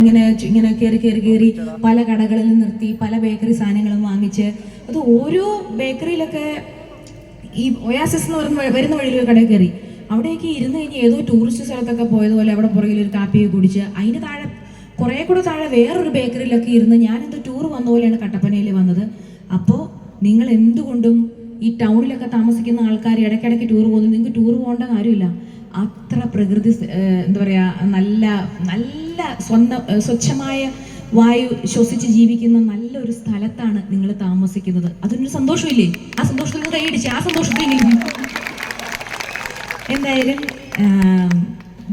ഇങ്ങനെ ഇങ്ങനെ കയറി കയറി കയറി പല കടകളിൽ നിർത്തി പല ബേക്കറി സാധനങ്ങളും വാങ്ങിച്ച് അത് ഓരോ ബേക്കറിയിലൊക്കെ ഈ ഒയാസിസ് എന്ന് പറയുന്ന വരുന്ന വഴിയിൽ കടയിൽ കയറി അവിടെയൊക്കെ ഇരുന്ന് കഴിഞ്ഞ് ഏതോ ടൂറിസ്റ്റ് സ്ഥലത്തൊക്കെ പോയതുപോലെ അവിടെ പുറകിൽ ഒരു കാപ്പിയൊക്കെ കുടിച്ച് അതിന് താഴെ കുറേ കൂടെ താഴെ വേറൊരു ബേക്കറിയിലൊക്കെ ഇരുന്ന് ഞാനെന്തോ ടൂർ വന്ന പോലെയാണ് കട്ടപ്പനയിൽ വന്നത്. അപ്പോൾ നിങ്ങൾ എന്തുകൊണ്ടും ഈ ടൗണിലൊക്കെ താമസിക്കുന്ന ആൾക്കാർ ഇടയ്ക്കിടയ്ക്ക് ടൂർ പോകുന്നു നിങ്ങൾക്ക് ടൂർ പോകേണ്ട കാര്യമില്ല. അത്ര പ്രകൃതി എന്താ പറയുക നല്ല നല്ല സ്വന്തം സ്വച്ഛമായ വായു ശ്വസിച്ച് ജീവിക്കുന്ന നല്ലൊരു സ്ഥലത്താണ് നിങ്ങൾ താമസിക്കുന്നത്. അതിനൊരു സന്തോഷമില്ലേ? ആ സന്തോഷത്തിൽ നിന്ന് കൈയടിച്ച് ആ സന്തോഷത്തിൽ എന്തായാലും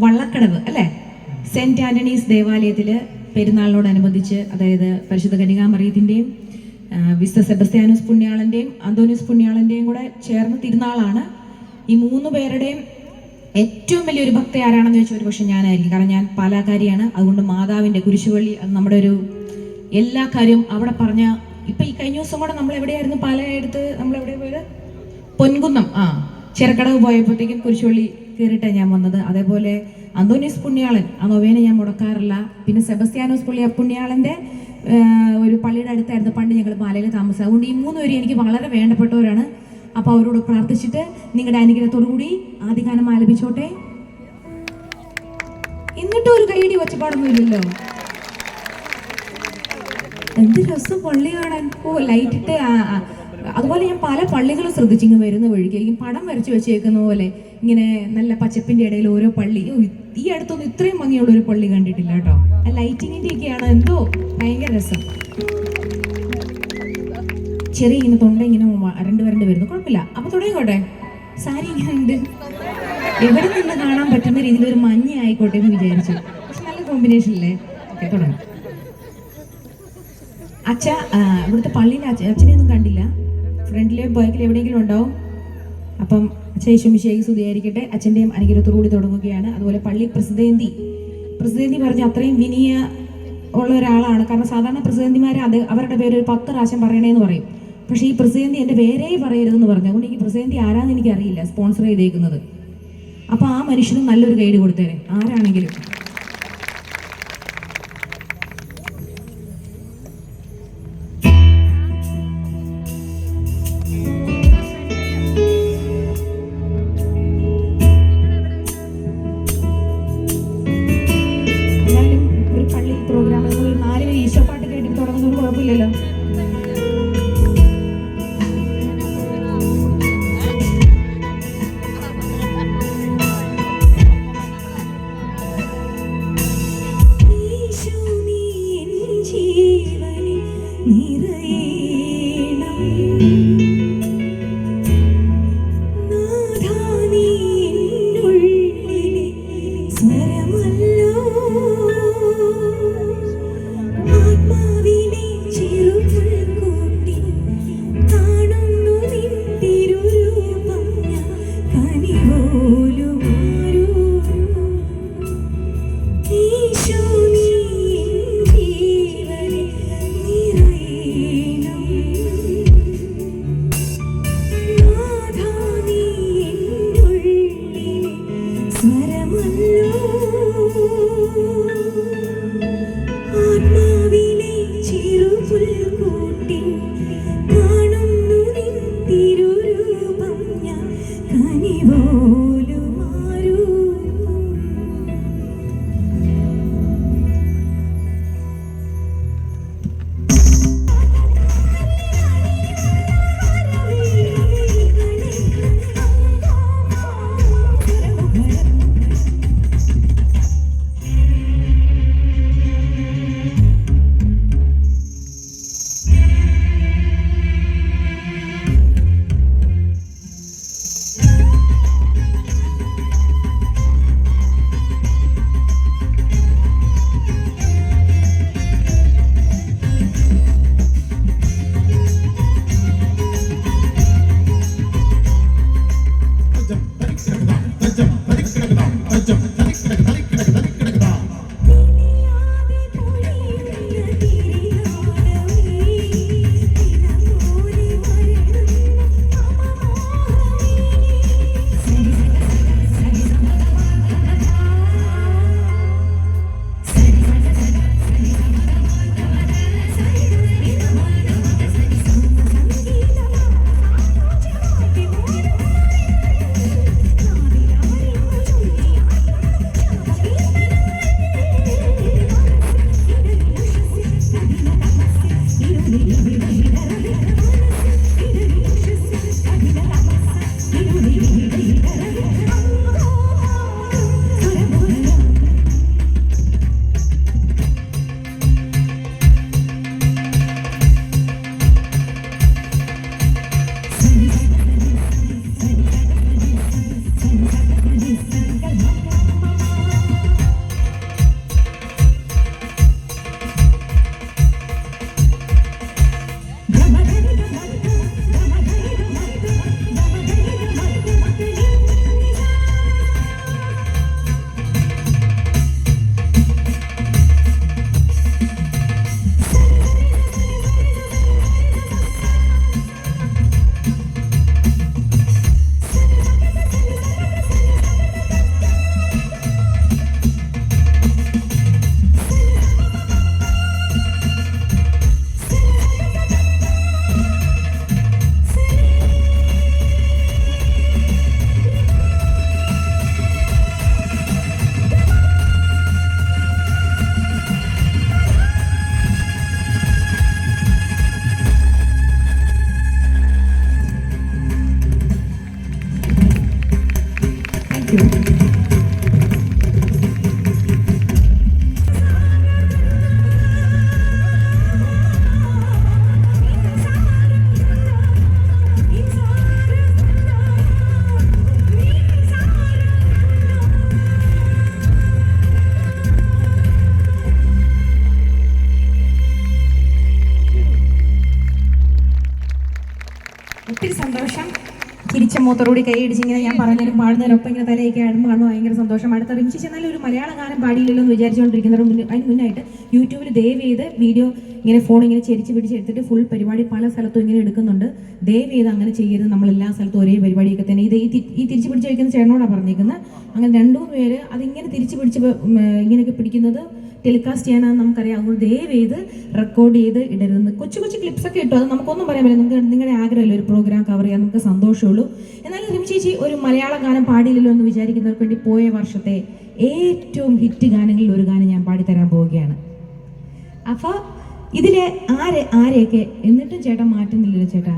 വള്ളക്കടവ് അല്ലേ? സെന്റ് ആന്റണീസ് ദേവാലയത്തിൽ പെരുന്നാളിനോടനുബന്ധിച്ച് അതായത് പരിശുദ്ധ കനികാമറിയത്തിന്റെയും വിശ്വ സെബസ്ത്യാനോസ് പുണ്യാളന്റെയും അന്തോനിസ് പുണ്യാളന്റെയും കൂടെ ചേർന്ന് തിരുനാളാണ്. ഈ മൂന്ന് പേരുടെയും ഏറ്റവും വലിയൊരു ഭക്തി ആരാണെന്ന് ചോദിച്ചാൽ ഒരു പക്ഷെ ഞാനായിരിക്കും. കാരണം ഞാൻ പാലാക്കാരിയാണ്. അതുകൊണ്ട് മാതാവിന്റെ കുരിശുപള്ളി നമ്മുടെ ഒരു എല്ലാ കാര്യവും അവിടെ പറഞ്ഞ ഇപ്പം ഈ കഴിഞ്ഞ ദിവസം കൂടെ നമ്മൾ എവിടെയായിരുന്നു? പാലയെടുത്ത് നമ്മൾ എവിടെ പോയത്? പൊൻകുന്നം. ആ ചെറുക്കടവ് പോയപ്പോഴത്തേക്കും കുരിശുപള്ളി കയറിയിട്ടാണ് ഞാൻ വന്നത്. അതേപോലെ അന്തോണിയസ് പുണ്യാളൻ ആ നൊവേനെ ഞാൻ മുടക്കാറില്ല. പിന്നെ സെബസ്ത്യാനോസ് പുള്ളിയ പുണ്യാളന്റെ ഒരു പള്ളിയുടെ അടുത്തായിരുന്നു പണ്ട് ഞങ്ങൾ പാലയിൽ താമസം അതുകൊണ്ട് ഈ മൂന്ന് പേരും എനിക്ക് വളരെ വേണ്ടപ്പെട്ടവരാണ്. അപ്പോൾ അവരോട് പ്രാർത്ഥിച്ചിട്ട് നിങ്ങളുടെ അനുഗ്രഹത്തോടു കൂടി ആദ്യഗാനം ആലപിച്ചോട്ടെ. എന്നിട്ടും ഒരു കൈയടി ഒച്ചപ്പാടൊന്നും ഇല്ലല്ലോ എന്ത് രസം പള്ളി കാണാൻ ഓ ലൈറ്റ് ഇട്ട് ആ, ആ. അതുപോലെ ഞാൻ പല പള്ളികളും ശ്രദ്ധിച്ചു ഇങ്ങനെ വരുന്ന വഴിക്ക്. എനിക്ക് പടം വരച്ച് വെച്ചേക്കുന്ന പോലെ ഇങ്ങനെ നല്ല പച്ചപ്പിന്റെ ഇടയിൽ ഓരോ പള്ളി. ഈ അടുത്തൊന്നും ഇത്രയും ഭംഗിയുള്ള ഒരു പള്ളി കണ്ടിട്ടില്ല കേട്ടോ. ആ ലൈറ്റിങ്ങിന്റെ ഒക്കെയാണ് എന്തോ ഭയങ്കര രസം. ചെറിയ ഇങ്ങനെ തൊണ്ട ഇങ്ങനെ വരണ്ട് വരണ്ട് വരുന്നു. കുഴപ്പമില്ല. അപ്പൊ തുടങ്ങിക്കോട്ടെ. സാരി ഇങ്ങനെ എവിടെ നിന്ന് കാണാൻ പറ്റുന്ന രീതിയിൽ ഒരു മഞ്ഞ ആയിക്കോട്ടെ എന്ന് വിചാരിച്ചു. പക്ഷെ നല്ല കോമ്പിനേഷൻ അല്ലേ? ഓക്കെ തുടങ്ങാം. അച്ഛ ഇവിടുത്തെ പള്ളിയിൽ അച്ഛ അച്ഛനെയൊന്നും കണ്ടില്ല. ഫ്രണ്ടിലെ ബൈക്കിൽ എവിടെയെങ്കിലും ഉണ്ടാവും? അപ്പം അച്ഛ യേശുമിശേഖ് സ്തുതിയായിരിക്കട്ടെ. അച്ഛന്റെയും അനുഗ്രഹത്തോടുകൂടി തുടങ്ങുകയാണ്. അതുപോലെ പള്ളി പ്രസിദ്ധേന്തി. പ്രസിദ്ധേന്തി പറഞ്ഞ അത്രയും വിനയ ഉള്ള ഒരാളാണ്. കാരണം സാധാരണ പ്രസിദ്ധന്തിമാർ അത് അവരുടെ പേര് ഒരു പത്ത് പ്രാവശ്യം പറയണേന്ന് പറയും. പക്ഷേ ഈ പ്രസേന്തി എന്റെ പേരേ പറയരുതെന്ന് പറഞ്ഞു. അതുകൊണ്ട് എനിക്ക് പ്രസേന്തി ആരാന്ന് എനിക്കറിയില്ല. സ്പോൺസർ ചെയ്തേക്കുന്നത്. അപ്പോൾ ആ മനുഷ്യനും നല്ലൊരു ഗൈഡ് കൊടുത്തേരെ. ആരാണെങ്കിലും. ഒരു പള്ളി പ്രോഗ്രാമിൽ നാല് പേര് ഈശോ പാട്ട് കേട്ടിട്ട് തുടങ്ങുന്നൊരു കുഴപ്പമില്ലല്ലോ. സ്വരമല്ലോ. മൂത്തറോടി കൈ അടിച്ച് ഇങ്ങനെ ഞാൻ പറഞ്ഞാലും പാടുന്നതിനൊപ്പം ഇങ്ങനെ തലയൊക്കെ ആടുമ്പോൾ കാണുമ്പോൾ ഭയങ്കര സന്തോഷം. അടുത്ത റിംഷി ചെന്നാൽ ഒരു മലയാള ഗാനം പാടിയില്ലല്ലോ എന്ന് വിചാരിച്ചുകൊണ്ടിരിക്കുന്നവർ മുന്നേ അതിന് മുന്നായിട്ട് യൂട്യൂബിൽ ദയവ് ചെയ്ത് വീഡിയോ ഇങ്ങനെ ഫോൺ ഇങ്ങനെ ചെരിച്ച് പിടിച്ച് എടുത്തിട്ട് ഫുൾ പരിപാടി പല സ്ഥലത്തും ഇങ്ങനെ എടുക്കുന്നുണ്ട്. ദയവ് ചെയ്ത് അങ്ങനെ ചെയ്യരുത്. നമ്മൾ എല്ലാ സ്ഥലത്തും ഒരേ പരിപാടിയൊക്കെ തന്നെ. ഇത് ഈ തിരിച്ചു പിടിച്ച് വയ്ക്കുന്ന ചേട്ടനോടാണ് പറഞ്ഞിരിക്കുന്നത് അങ്ങനെ രണ്ടു മൂന്ന് പേര് അതിങ്ങനെ തിരിച്ച് പിടിച്ച് ഇങ്ങനെയൊക്കെ പിടിക്കുന്നത് ടെലികാസ്റ്റ് ചെയ്യാനാണെന്ന് നമുക്കറിയാം. അതുകൊണ്ട് ദയവ് ചെയ്ത് റെക്കോർഡ് ചെയ്ത് ഇടരുത് കൊച്ചു കൊച്ചു ക്ലിപ്സ് ഒക്കെ ഇട്ടു. അത് നമുക്കൊന്നും പറയാൻ പറ്റില്ല. നിങ്ങൾക്ക് നിങ്ങളുടെ ആഗ്രഹമല്ലോ ഒരു പ്രോഗ്രാം കവർ ചെയ്യാൻ? നമുക്ക് സന്തോഷമുള്ളൂ. എന്നാലും റിം ചേച്ചി ഒരു മലയാള ഗാനം പാടിയില്ലല്ലോ എന്ന് വിചാരിക്കുന്നവർക്ക് വേണ്ടി പോയ വർഷത്തെ ഏറ്റവും ഹിറ്റ് ഗാനങ്ങളിൽ ഒരു ഗാനം ഞാൻ പാടിത്തരാൻ പോവുകയാണ്. അപ്പോൾ ഇതിലെ ആരെ ആരെയൊക്കെ? എന്നിട്ടും ചേട്ടൻ മാറ്റുന്നില്ലല്ലോ ചേട്ടാ.